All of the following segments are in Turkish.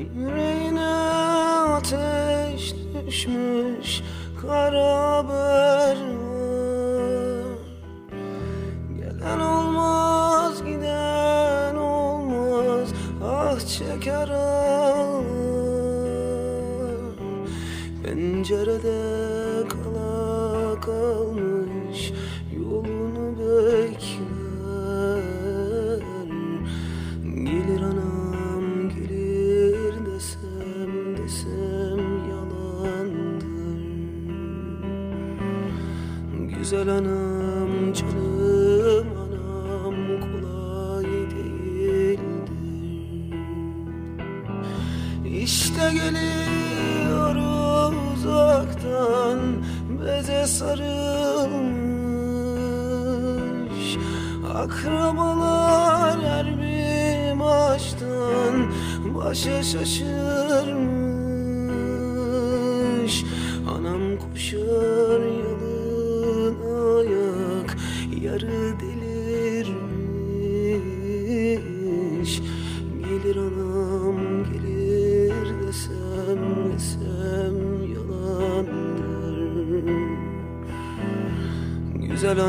Yüreğine ateş düşmüş kara haber Gelen olmaz giden olmaz ah çeker ağlar. Pencerede kala kalmış yolunu bekler Güzel anam canım anam kolay değildir. İşte geliyor uzaktan beze sarılmış. Akrabalar her bir maçtan başa şaşırmış. Anam koşar Güzel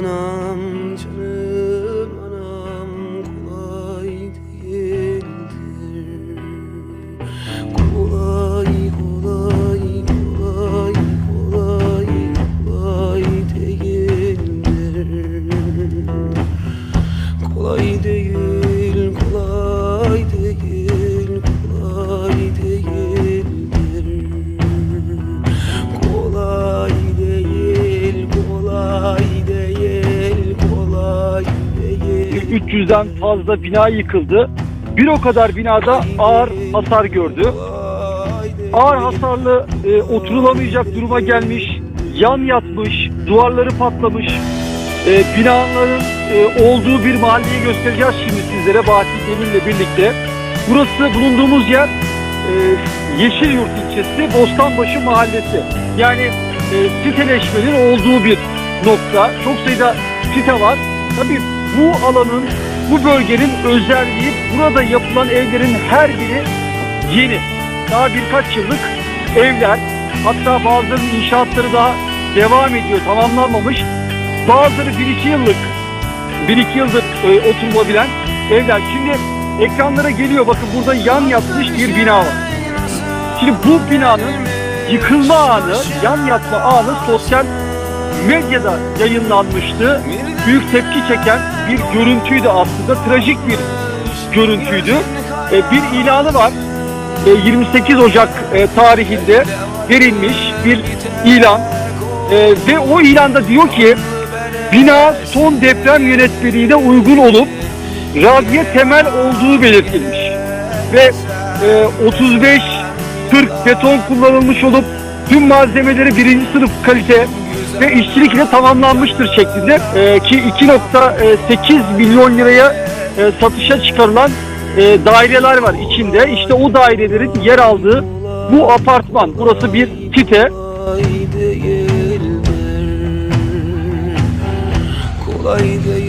300'den fazla bina yıkıldı. Bir o kadar binada ağır hasar gördü. Ağır hasarlı e, oturulamayacak duruma gelmiş, yan yatmış, duvarları patlamış. E, binaların e, olduğu bir mahalleyi göstereceğiz şimdi sizlere Bahattin Demir'le birlikte. Burası bulunduğumuz yer e, Yeşilyurt ilçesi Bostanbaşı mahallesi. Yani e, siteleşmenin olduğu bir nokta. Çok sayıda site var. Tabii bu alanın, bu bölgenin özelliği burada yapılan evlerin her biri yeni. Daha birkaç yıllık evler. Hatta bazılarının inşaatları daha devam ediyor, tamamlanmamış. Bazıları 1-2 yıllık, 1-2 yıldır e, oturulabilen evler. Şimdi ekranlara geliyor. Bakın burada yan yatmış bir bina var. Şimdi bu binanın yıkılma anı, yan yatma anı sosyal medyada yayınlanmıştı. Büyük tepki çeken bir görüntüydü aslında. Trajik bir görüntüydü. E, bir ilanı var. E, 28 Ocak e, tarihinde verilmiş bir ilan. E, ve o ilanda diyor ki bina son deprem yönetmeliğine uygun olup radye temel olduğu belirtilmiş. Ve e, 35 40 beton kullanılmış olup tüm malzemeleri birinci sınıf kalite ve işçilik ile tamamlanmıştır şeklinde e, ki 2.8 milyon liraya e, satışa çıkarılan e, daireler var içinde. İşte o dairelerin yer aldığı bu apartman. Burası bir site. Kolay değil